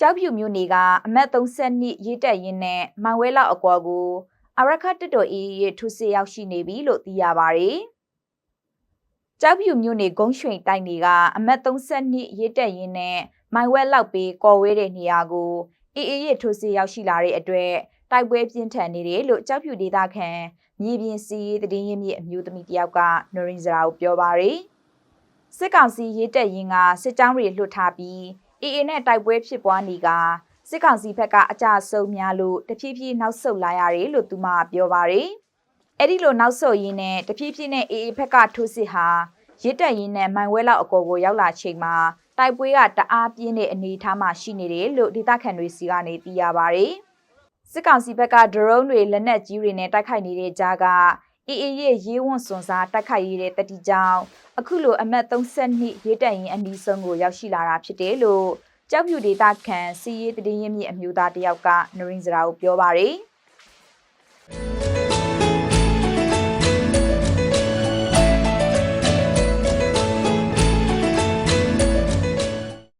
ကြောက်ဖြူမြို့နေကအမတ်32ရေးတက်ရင်းနဲ့မောင်ဝဲလောက်အကွာကိုအရခတ်တတော်အေးရဲ့ထုစစ်ရောက်ရှိနေပြီလို့သိရပါတယ်။ကြောက်ဖြူမြို့နေဂုံးရွှိန်တိုက်နေကအမတ်32ရေးတက်ရင်းနဲ့မိုင်ဝဲလောက်ပေးကော်ဝဲတဲ့နေရာကိုအေးအေးရဲ့ထုစစ်ရောက်ရှိလာတဲ့အတွက်တိုက်ပွဲပြင်းထန်နေတယ်လို့ကြောက်ဖြူဒေသခံမြေပြင်စီးရေးတည်င်းရင်းမြစ်အမျိုးသမီးတယောက်ကနော်ရင်စရာကိုပြောပါတယ်။စစ်ကောင်စီရေးတက်ရင်းကစစ်ကြောင်းတွေလွတ်ထားပြီး အေးအေးနဲ့တိုက်ပွဲဖြစ်ပွားနေကစစ်ကောင်စီဘက်ကအကြဆုံးများလို့တဖြည်းဖြည်းနောက်ဆုတ်လာရတယ်လို့သူမကပြောပါတယ်။အဲ့ဒီလိုနောက်ဆုတ်ရင်းနဲ့တဖြည်းဖြည်းနဲ့အေးအေးဘက်ကထိုးစစ်ဟာရစ်တက်ရင်းနဲ့မိုင်ဝဲလောက်အကောကိုရောက်လာချိန်မှာတိုက်ပွဲကတအားပြင်းတဲ့အနေအထားမှရှိနေတယ်လို့ဒေသခံတွေစီကနေသိရပါတယ်။စစ်ကောင်စီဘက်ကဒရုန်းတွေလက်နက်ကြီးတွေနဲ့တိုက်ခိုက်နေတဲ့ကြားက အေးအေးရဲ့ရေးဝွန့်စွန်စားတိုက်ခိုက်ရတဲ့တတိကြောင့်အခုလိုအမတ်32ရေးတက်ရင်အနီးဆုံးကိုရောက်ရှိလာတာဖြစ်တယ်လို့ကြောက်ဖြူဒေတာခန်စီရေးတည်င်းရင်းမြစ်အမျိုးသားတယောက်ကနရင်းစရာကိုပြောပါရယ်